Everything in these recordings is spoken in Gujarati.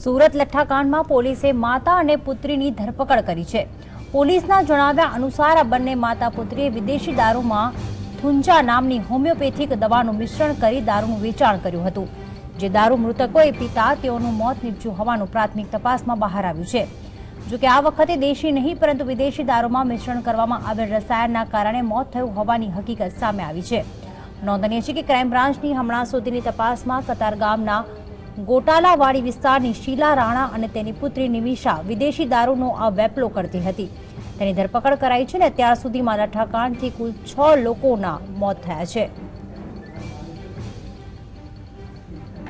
સુરત લઠ્ઠાકાંડમાં પોલીસે માતા અને પુત્રીની ધરપકડ કરી છે. પોલીસના જણાવ્યા અનુસાર આ બંને માતા પુત્રીએ વિદેશી દારૂમાં થુંજા નામની હોમિયોપેથિક દવાનું મિશ્રણ કરી દારૂનું વેચાણ કર્યું હતું. જે દારૂ મૃતકોએ પીતા તેઓનું મોત નીપજ્યું હોવાનું પ્રાથમિક તપાસમાં બહાર આવ્યું છે. જોકે આ વખતે દેશી નહીં, પરંતુ વિદેશી દારૂમાં મિશ્રણ કરવામાં આવેલ રસાયણના કારણે મોત થયું હોવાની હકીકત સામે આવી છે. નોંધનીય છે કે ક્રાઇમ બ્રાન્ચની હમણાં સુધીની તપાસમાં કતાર ગામના ગોટાલાવાડી વિસ્તારની શીલા રાણા અને તેની પુત્રી નિમિષા વિદેશી દારૂનો આ વેપલો કરતી હતી. તેની ધરપકડ કરાઈ છે અને અત્યાર સુધીમાં લઠ્ઠાકાંડથી કુલ છ લોકોના મોત થયા છે.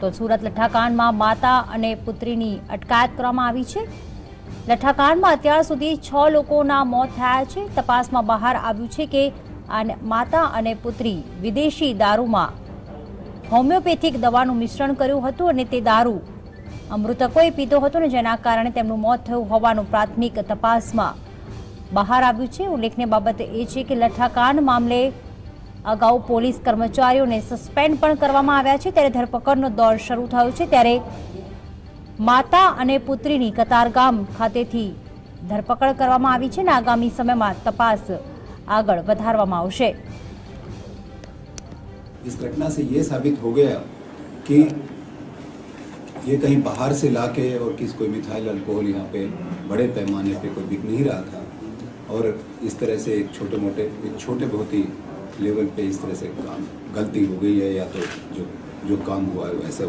તો સુરત લઠ્ઠાકાંડમાં માતા અને પુત્રીની અટકાયત કરવામાં આવી છે. લઠ્ઠાકાંડમાં અત્યાર સુધી છ લોકોના મોત થયા છે. તપાસમાં બહાર આવ્યું છે કે માતા અને પુત્રી વિદેશી દારૂમાં હોમિયોપેથિક દવાનું મિશ્રણ કર્યું હતું અને તે દારૂ મૃતકોએ પીધો હતો ને જેના કારણે તેમનું મોત થયું હોવાનું પ્રાથમિક તપાસમાં બહાર આવ્યું છે. ઉલ્લેખનીય બાબત એ છે કે લઠ્ઠાકાંડ મામલે અગાઉ પોલીસ કર્મચારીઓને સસ્પેન્ડ પણ કરવામાં આવ્યા છે. ત્યારે ધરપકડનો દોર શરૂ થયો છે. ત્યારે માતા અને પુત્રીની કતારગામ ખાતેથી ધરપકડ કરવામાં આવી છે અને આગામી સમયમાં તપાસ આગળ વધારવામાં આવશે. इस घटना से ये साबित हो गया कि ये कहीं बाहर से ला के और किस कोई मिथाइल अल्कोहल यहाँ पे बड़े पैमाने पे कोई बिक नहीं रहा था और इस तरह से एक छोटे मोटे एक छोटे बहुत ही लेवल पे इस तरह से काम गलती हो गई है या तो जो जो काम हुआ है वैसे